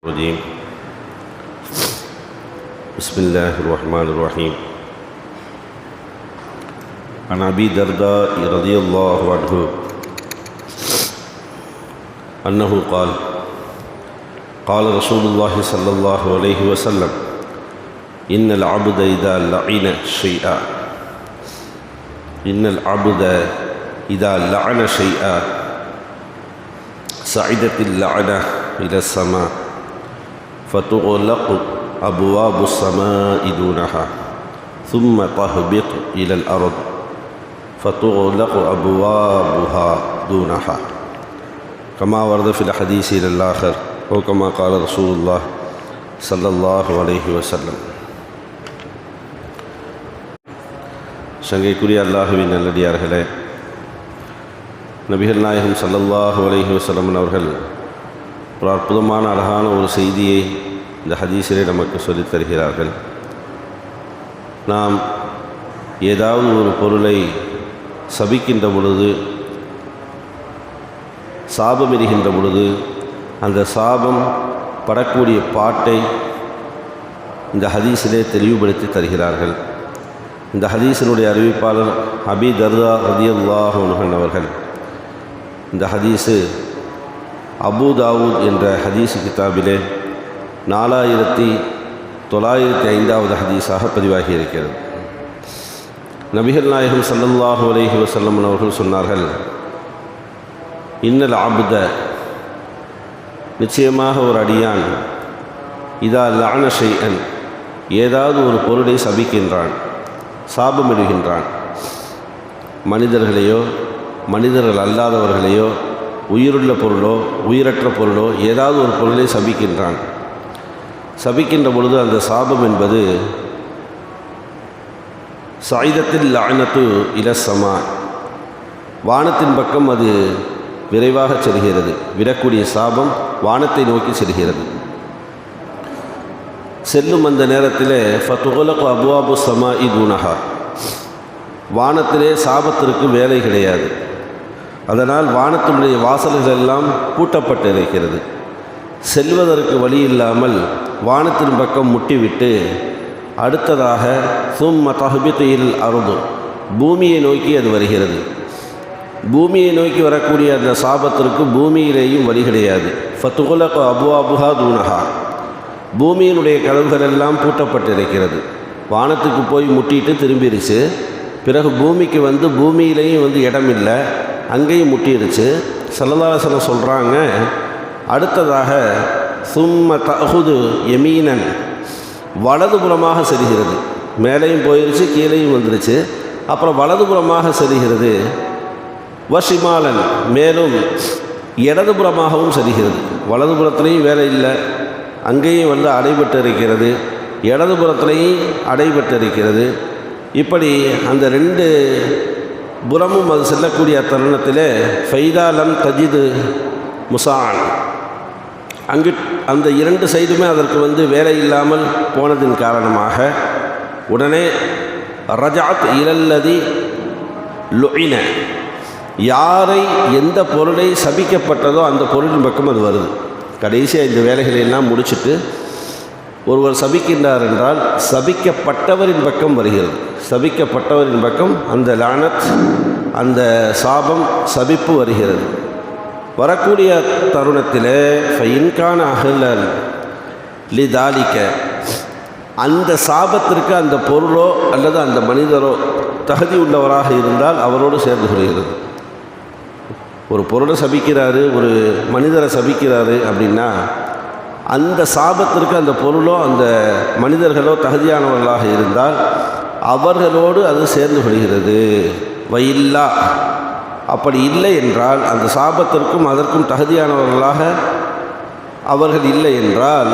الرجيم. بسم الله الرحمن الرحيم. عن أبي درداء رضي الله عنه أنه قال قال رسول الله صلى الله عليه وسلم إن العبد إذا لعن شيئا إن العبد إذا لعن شيئا صعدت اللعنة إلى السماء. فتغلق أبواب السماء دونها ثم تهبط إلى الأرض فتغلق أبوابها دونها كما ورد في الحديث إلى الآخر وكما قال رسول الله صلى الله عليه وسلم சங்கைக்குரிய அல்லாஹுவின் நல்லடியார்களே நபிகள் நாயகம் சல்லல்லாஹு அலைஹி வஸல்லம் அவர்கள் ஒரு அற்புதமான அழகான ஒரு செய்தியை இந்த ஹதீஸிலே நமக்கு சொல்லித் தருகிறார்கள். நாம் ஏதாவது ஒரு பொருளை சபிக்கின்ற பொழுது சாபம் எரிகின்ற பொழுது அந்த சாபம் படக்கூடிய பாட்டை இந்த ஹதீஸிலே தெளிவுபடுத்தி தருகிறார்கள். இந்த ஹதீஸினுடைய அறிவிப்பாளர் ஹபி தர்தா ரதியுல்லாஹன் அவர்கள் இந்த ஹதீஸு அபு தாவூத் என்ற ஹதீஸ் கிதாபிலே நாலாயிரத்தி தொள்ளாயிரத்தி ஐந்தாவது ஹதீஸாக பதிவாகி இருக்கிறது நபிகள் நாயகம் சல்லல்லாஹு அலஹி வசல்லம் அவர்கள் சொன்னார்கள் இன்னல் ஆபுத நிச்சயமாக ஒரு அடியான் இதா லான ஷைஅன். ஏதாவது ஒரு பொருளை சபிக்கின்றான் சாபமிடுகின்றான். மனிதர்களையோ மனிதர்கள் அல்லாதவர்களையோ உயிருள்ள பொருளோ உயிரற்ற பொருளோ ஏதாவது ஒரு பொருளை சபிக்கின்றான். சபிக்கின்ற பொழுது அந்த சாபம் என்பது சாயுதத்தில் லானத்து இலசமா வானத்தின் பக்கம் அது விரைவாக செல்கிறது. விடக்கூடிய சாபம் வானத்தை நோக்கி செல்கிறது. செல்லும் அந்த நேரத்தில் ஃபத்துகலக்கு அபுவாபு சமா இதுனஹா வானத்திலே சாபத்திற்கு வேலை கிடையாது. அதனால் வானத்தினுடைய வாசல்கள் எல்லாம் பூட்டப்பட்டு இருக்கிறது செல்வதற்கு வழி இல்லாமல் வானத்தின் பக்கம் முட்டிவிட்டு அடுத்ததாக சும்ம தஹபித்தையில் அருது பூமியை நோக்கி அது வருகிறது. பூமியை நோக்கி வரக்கூடிய அந்த சாபத்திற்கு பூமியிலேயும் வழி கிடையாது. ஃபத்துகுலக அபுஹா தூனஹா பூமியினுடைய கதவுகள் எல்லாம் பூட்டப்பட்டிருக்கிறது. வானத்துக்கு போய் முட்டிட்டு திரும்பிடுச்சு பிறகு பூமிக்கு வந்து பூமியிலையும் வந்து இடம் இல்லை அங்கேயும் முட்டிடுச்சு சல்லதாசனம் சொல்கிறாங்க அடுத்ததாக சும்ம தகுது எமீனன் வலதுபுறமாக செல்கிறது. மேலேயும் போயிருச்சு கீழேயும் வந்துருச்சு. அப்புறம் வலதுபுறமாக செல்கிறது. வஷிமாலன். மேலும் இடதுபுறமாகவும் செல்கிறது. வலதுபுறத்துலேயும் வேலை இல்லை. அங்கேயும் வந்து அடைபட்டு இருக்கிறது இடதுபுறத்துலேயும் அடைபட்டு இருக்கிறது இப்படி அந்த ரெண்டு புறமும் அது செல்லக்கூடிய தருணத்தில் ஃபைதாலம் தஜிது முசான். அங்கு அந்த இரண்டு சைடுமே அதற்கு வந்து வேலை இல்லாமல் போனதின் காரணமாக உடனே ரஜாத் இலல்லதி லுயின யாரை எந்த பொருளை சபிக்கப்பட்டதோ அந்த பொருளின் பக்கம் அது வருது. கடைசியாக இந்த வேலைகளை எல்லாம் முடிச்சுட்டு ஒருவர் சபிக்கின்றார் என்றால் சபிக்கப்பட்டவரின் பக்கம் வருகிறது. சபிக்கப்பட்டவரின் பக்கம் அந்த லானத் அந்த சாபம் சபிப்பு வருகிறது. வரக்கூடிய தருணத்தில் ஃபைன்கான அகலல் லிதாலிக்க அந்த சாபத்திற்கு அந்த பொருளோ அல்லது அந்த மனிதரோ தகுதி உள்ளவராக இருந்தால் அவரோடு சேர்ந்து கொள்கிறது. ஒரு பொருளை சபிக்கிறாரு ஒரு மனிதரை சபிக்கிறாரு அப்படின்னா அந்த சாபத்திற்கு அந்த பொருளோ அந்த மனிதர்களோ தகுதியானவர்களாக இருந்தால் அவர்களோடு அது சேர்ந்து கொள்கிறது. வயில்லா. அப்படி இல்லை என்றால் அந்த சாபத்திற்கும் அதற்கும் தகுதியானவர்களாக அவர்கள் இல்லை என்றால்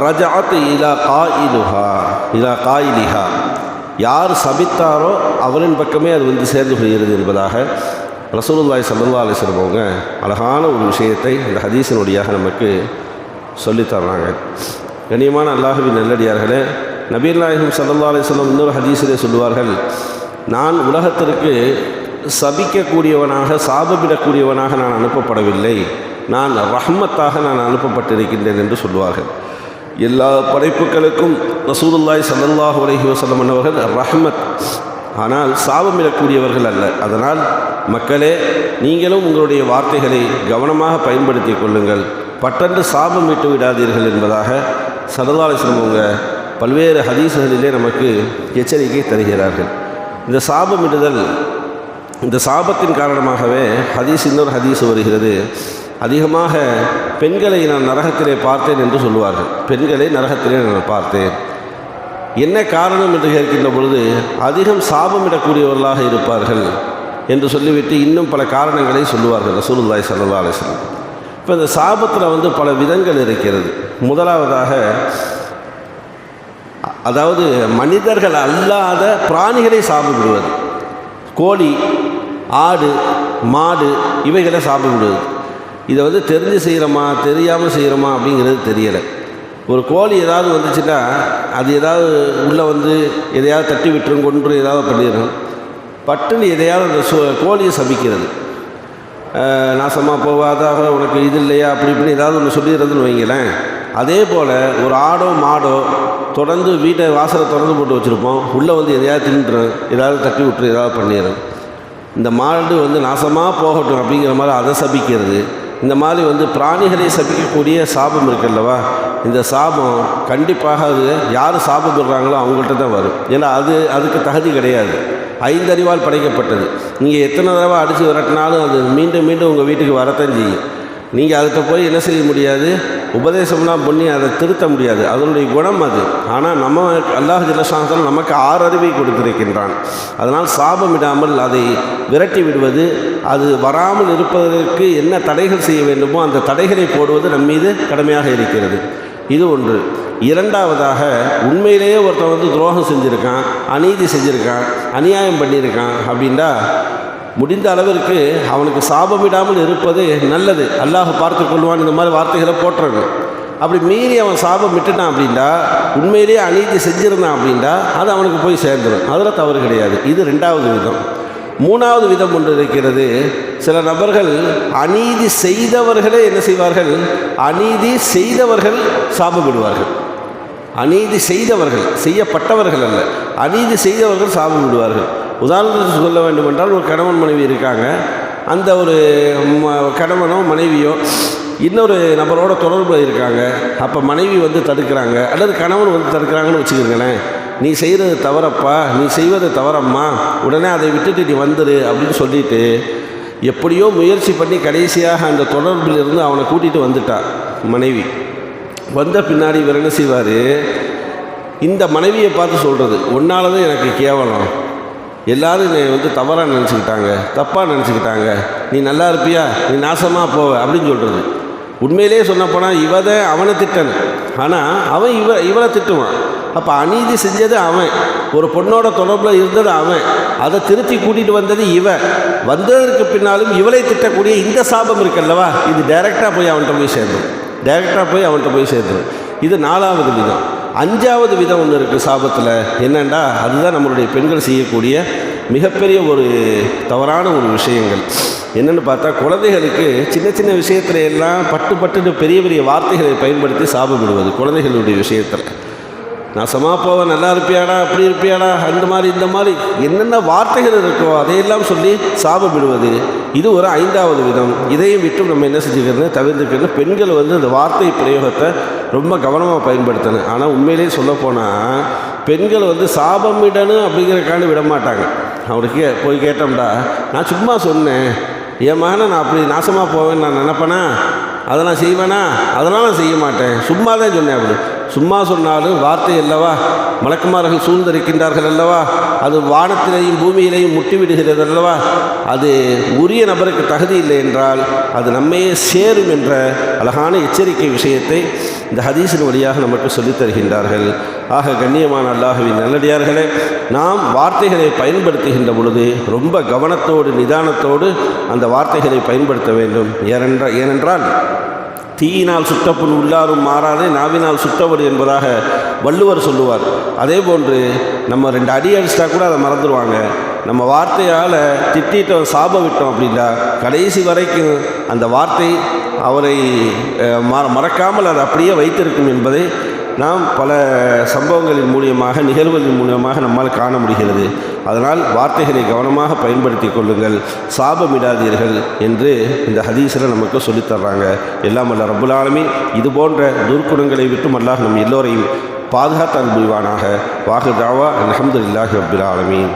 ரஜாத் இலா காயிலுஹா இலா காயிலிஹா. யார் சபித்தாரோ அவரின் பக்கமே அது வந்து சேர்ந்து கொள்கிறது என்பதாக ரசூலுல்லாய் சல்லா அலிஸ்லம் அவங்க அழகான ஒரு விஷயத்தை இந்த ஹதீஸினுடையாக நமக்கு சொல்லித்தர்றாங்க கண்ணியமான அல்லாஹுவின் நல்லடியார்களே நபீர் நாயகம் சல்லா அலிஸ்லம் இன்னொரு ஹதீஸிலே சொல்லுவார்கள் நான் உலகத்திற்கு சபிக்கக்கூடியவனாக சாபமிடக்கூடியவனாக நான் அனுப்பப்படவில்லை. நான் ரஹ்மத்தாக நான் அனுப்பப்பட்டிருக்கின்றேன் என்று சொல்வார்கள் எல்லா படைப்புகளுக்கும் ரசூலுல்லாய் சல்லல்லாஹ் உலகி வஸல்லம் என்பவர்கள் ரஹ்மத். ஆனால் சாபமிடக்கூடியவர்கள் அல்ல. அதனால் மக்களே நீங்களும் உங்களுடைய வார்த்தைகளை கவனமாக பயன்படுத்தி கொள்ளுங்கள். பட்டன்று சாபம் விட்டு விடாதீர்கள் என்பதாக சல்லல்லாஹு அவங்க பல்வேறு ஹதீசுகளிலே நமக்கு எச்சரிக்கை தருகிறார்கள். இந்த சாபமிடுதல் இந்த சாபத்தின் காரணமாகவே ஹதீஸ் இன்னொரு ஹதீஸ் வருகிறது. அதிகமாக பெண்களை நான் நரகத்திலே பார்த்தேன் என்று சொல்லுவார்கள். பெண்களை நரகத்திலே நான் பார்த்தேன். என்ன காரணம் என்று கேட்கின்ற பொழுது அதிகம் சாபமிடக்கூடியவர்களாக இருப்பார்கள் என்று சொல்லிவிட்டு இன்னும் பல காரணங்களை சொல்லுவார்கள் ரசூலுல்லாய் சல்லா அலிஸ்லாம் இப்போ இந்த சாபத்தில் வந்து பல விதங்கள் இருக்கிறது. முதலாவதாக அதாவது மனிதர்கள் அல்லாத பிராணிகளை சாப்பிடுவது கோழி ஆடு மாடு இவைகளை சாப்பிடுவது. இதை வந்து தெரிஞ்சு செய்கிறோமா தெரியாமல் செய்கிறோமா அப்படிங்கிறது தெரியலை. ஒரு கோழி ஏதாவது வந்துச்சுன்னா அது ஏதாவது உள்ளே வந்து எதையாவது தட்டி விட்டுரும் கொன்று ஏதாவது பண்ணிடும் பட்டுன்னு எதையாவது அந்த சு கோழியை சபிக்கிறது. நாசமாக போகாதாக உனக்கு இது இல்லையா அப்படி இப்படி ஏதாவது ஒன்று சொல்லிடுறதுன்னு வைங்களேன். அதே போல் ஒரு ஆடோ மாடோ தொடர்ந்து வீட்டை வாசலை திறந்து போட்டு வச்சுருப்போம். உள்ளே வந்து எதையாவது தின்றுறோம் ஏதாவது தட்டி விட்டுரும் ஏதாவது பண்ணிடுறோம் இந்த மாடு வந்து நாசமாக போகட்டும் அப்படிங்கிற மாதிரி அதை சபிக்கிறது. இந்த மாதிரி வந்து பிராணிகளை சபிக்கக்கூடிய சாபம் இருக்குல்லவா இந்த சாபம் கண்டிப்பாக அது யார் சாபப்படுறாங்களோ அவங்கள்ட்ட தான் வரும். ஏன்னா அது அதுக்கு தகுதி கிடையாது. ஐந்தறிவால் படைக்கப்பட்டது. நீங்கள் எத்தனை தடவை அடித்து விரட்டினாலும் அது மீண்டும் மீண்டும் உங்கள் வீட்டுக்கு வரத்தான் செய்யும். நீங்கள் அதுக்கு போய் என்ன செய்ய முடியாது? உபதேசம்னா பண்ணி அதை திருத்த முடியாது. அதனுடைய குணம் அது. ஆனால் நம்ம அல்லாஹ் ஜில்லசாசன் நமக்கு ஆறு அறிவை கொடுத்திருக்கின்றான். அதனால் சாபமிடாமல் அதை விரட்டி விடுவது அது வராமல் இருப்பதற்கு என்ன தடைகள் செய்ய வேண்டுமோ அந்த தடைகளை போடுவது நம் மீது கடமையாக இருக்கிறது. இது ஒன்று. இரண்டாவதாக உண்மையிலேயே ஒருத்தன் வந்து துரோகம் செஞ்சுருக்கான் அநீதி செஞ்சுருக்கான் அநியாயம் பண்ணியிருக்கான் அப்படின்டா முடிந்த அளவிற்கு அவனுக்கு சாபமிடாமல் இருப்பது நல்லது. அல்லாஹ் பார்த்து கொள்வான் இந்த மாதிரி வார்த்தைகளை போட்டுறது அப்படி மீறி அவன் சாபம் விட்டுட்டான் அப்படின்னா உண்மையிலேயே அநீதி செஞ்சிருந்தான் அப்படின்னா அது அவனுக்கு போய் சேர்ந்துடும் அதில் தவறு கிடையாது. இது ரெண்டாவது விதம். மூணாவது விதம் ஒன்று இருக்கிறது சில நபர்கள் அநீதி செய்தவர்களே என்ன செய்வார்கள்? அநீதி செய்தவர்கள் சாபம் விடுவார்கள் அநீதி செய்தவர்கள் செய்யப்பட்டவர்கள் அல்ல. அநீதி செய்தவர்கள் சாபம் விடுவார்கள் உதாரணத்துக்கு சொல்ல வேண்டும் என்றால் ஒரு கணவன் மனைவி இருக்காங்க. அந்த ஒரு ம- கணவனோ மனைவியோ இன்னொரு நபரோட தொடர்பு இருக்காங்க. அப்போ மனைவி வந்து தடுக்கிறாங்க. அல்லது கணவன் வந்து தடுக்கிறாங்கன்னு வச்சுக்கிறீங்களேன் நீ செய்கிறது தவறப்பா நீ செய்வது தவறம்மா உடனே அதை விட்டுட்டு நீ வந்துடு அப்படின்னு சொல்லிட்டு எப்படியோ முயற்சி பண்ணி கடைசியாக அந்த தொடர்பில் இருந்து அவனை கூட்டிகிட்டு வந்துட்டான் மனைவி. வந்த பின்னாடி இவர் என்ன செய்வார்? இந்த மனைவியை பார்த்து சொல்கிறது உன்னால தான் எனக்கு கேவலம். எல்லாரும் என்னை வந்து தவறாக நினச்சிக்கிட்டாங்க தப்பாக நினச்சிக்கிட்டாங்க. நீ நல்லா இருப்பியா? நீ நாசமாக போவ அப்படின்னு சொல்கிறது உண்மையிலேயே சொன்னப்போனால் இவ தான் அவனை திட்டன் ஆனால் அவன் இவ இவளை திட்டுவான். அப்போ அநீதி செஞ்சது அவன். ஒரு பொண்ணோட தொடர்பில் இருந்தது அவன். அதை திருத்தி கூட்டிகிட்டு வந்தது இவன் வந்ததற்கு பின்னாலும் இவளை திட்டக்கூடிய இந்த சாபம் இருக்குல்லவா? இது டைரெக்டாக போய் அவன்கிட்ட போய் சேர்ந்துடும் டைரெக்டாக போய் அவன்கிட்ட போய் சேர்ந்துடும் இது நாலாவது விதம் அஞ்சாவது விதம் ஒன்று இருக்குது சாபத்தில். என்னென்னா அதுதான் நம்மளுடைய பெண்கள் செய்யக்கூடிய மிகப்பெரிய ஒரு தவறான ஒரு விஷயங்கள். என்னென்னு பார்த்தா குழந்தைகளுக்கு சின்ன சின்ன விஷயத்துல எல்லாம் பட்டு பட்டுன்னு பெரிய பெரிய வார்த்தைகளை பயன்படுத்தி சாபமிடுவது குழந்தைகளுடைய விஷயத்தில். நான் சமா போவேன் நல்லா இருப்பியாடா அப்படி இருப்பியாடா அந்த மாதிரி இந்த மாதிரி. என்னென்ன வார்த்தைகள் இருக்கோ அதையெல்லாம் சொல்லி சாபமிடுவது இது ஒரு ஐந்தாவது விதம். இதையும் விட்டு நம்ம என்ன செஞ்சுக்கிறது தவிர்த்துக்கிறது பெண்கள் வந்து அந்த வார்த்தை பிரயோகத்தை ரொம்ப கவனமாக பயன்படுத்தணும் ஆனால் உண்மையிலேயே சொல்லப்போனால் பெண்கள் வந்து சாபமிடணும் அப்படிங்கிறக்காண்டு விட மாட்டாங்க. அவருக்கு போய் கேட்டோம்டா நான் சும்மா சொன்னேன். என் மகனை நான் அப்படி நாசமாக போவேன்னு நான் நினப்பேனா? அதை நான் செய்வேனா? அதெல்லாம் நான் செய்ய மாட்டேன். சும்மா தான் சொன்னேன் அப்படி சும்மா சொன்னாலும் வார்த்தை அல்லவா? மலக்குமார்கள் சூழ்ந்திருக்கின்றார்கள் அல்லவா? அது வானத்திலேயும் பூமியிலேயும் முட்டி விடுகிறது அல்லவா? அது உரிய நபருக்கு தகுதி இல்லை என்றால் அது நம்மையே சேரும் என்ற அழகான எச்சரிக்கை விஷயத்தை இந்த ஹதீஸின் வழியாக நமக்கு சொல்லித் தருகின்றார்கள். ஆக கண்ணியமான அல்லாஹுவின் நல்லடியார்களே நாம் வார்த்தைகளை பயன்படுத்துகின்ற பொழுது ரொம்ப கவனத்தோடு நிதானத்தோடு அந்த வார்த்தைகளை பயன்படுத்த வேண்டும். ஏனென்றால் ஏனென்றால் தீயினால் சுட்டப்படும் உள்ளாரும் மாறாதே நாவினால் சுட்டவர் என்பதாக வள்ளுவர் சொல்லுவார். அதே போன்று நம்ம ரெண்டு அடி அடிச்சிட்டா கூட அதை மறந்துடுவாங்க நம்ம வார்த்தையால் திட்டிட்டோம் சாப விட்டோம் அப்படின்னா கடைசி வரைக்கும் அந்த வார்த்தை அவரை மற மறக்காமல் அதை அப்படியே வைத்திருக்கும் என்பதை நாம் பல சம்பவங்களின் மூலியமாக நிகழ்வுகளின் மூலியமாக நம்மால் காண முடிகிறது. அதனால் வார்த்தைகளை கவனமாக பயன்படுத்தி கொள்ளுங்கள். சாபமிடாதீர்கள் என்று இந்த ஹதீஸில் நமக்கு சொல்லித் தர்றாங்க. எல்லாம் அல்ல ரப்புல் இது போன்ற துர்க்குணங்களை விட்டும் அல்லாஹ் நம் எல்லோரையும் பாதுகாத்து அனுபவிவானாக வாகு தாவா அல்ஹம்துலில்லாஹி ரப்பில் ஆலமீன்.